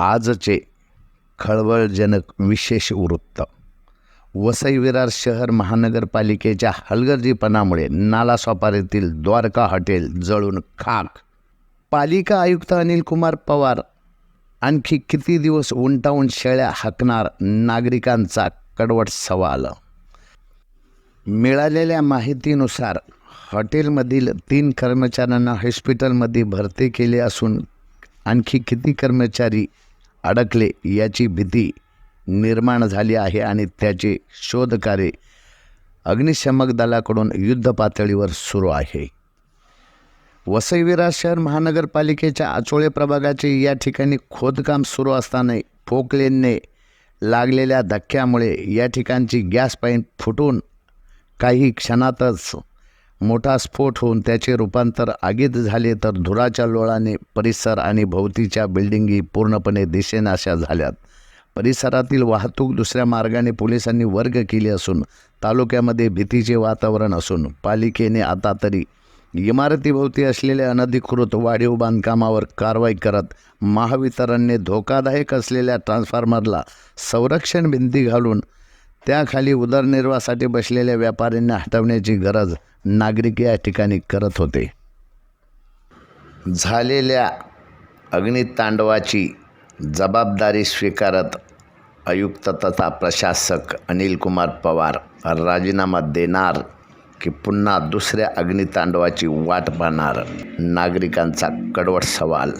आजचे खळबळजनक विशेष वृत्त. वसई विरार शहर महानगरपालिकेच्या हलगर्जीपणामुळे नालासोपारीतील द्वारका हॉटेल जळून खाक. पालिका आयुक्त अनिल कुमार पवार आणखी किती दिवस उंटावून शेळ्या हाकणार नागरिकांचा कडवट सवाल? मिळालेल्या माहितीनुसार हॉटेलमधील तीन कर्मचाऱ्यांना हॉस्पिटलमध्ये भरती केले असून आणखी किती कर्मचारी अडकले याची भीती निर्माण झाली आहे आणि त्याचे शोधकार्य अग्निशमक दलाकडून युद्धपातळीवर सुरू आहे. वसईविरा शहर महानगरपालिकेच्या आचोळे प्रभागाचे या ठिकाणी खोदकाम सुरू असताना फोकलेनने लागलेल्या धक्क्यामुळे या ठिकाणची गॅस पाईप फुटून काही क्षणातच मोठा स्फोट होऊन त्याचे रूपांतर आगीत झाले तर धुराच्या लोळाने परिसर आणि भोवतीच्या बिल्डिंगी पूर्णपणे दिशेनाशा झाल्यात. परिसरातील वाहतूक दुसऱ्या मार्गाने पोलिसांनी वर्ग केली असून तालुक्यामध्ये भीतीचे वातावरण असून पालिकेने आता तरी इमारतीभोवती असलेल्या अनधिकृत वाढीव बांधकामावर कारवाई करत महावितरणने धोकादायक असलेल्या ट्रान्सफॉर्मरला संरक्षण भिंती घालून त्याखाली उदरनिर्वाहासाठी बसलेल्या व्यापाऱ्यांना हटवण्याची गरज नागरिक या ठिकाणी करत होते. झालेल्या अग्नितांडवाची जबाबदारी स्वीकारत आयुक्त तथा प्रशासक अनिलकुमार पवार राजीनामा देणार की पुन्हा दुसऱ्या अग्नितांडवाची वाट पाहणार? नागरिकांचा कडवट सवाल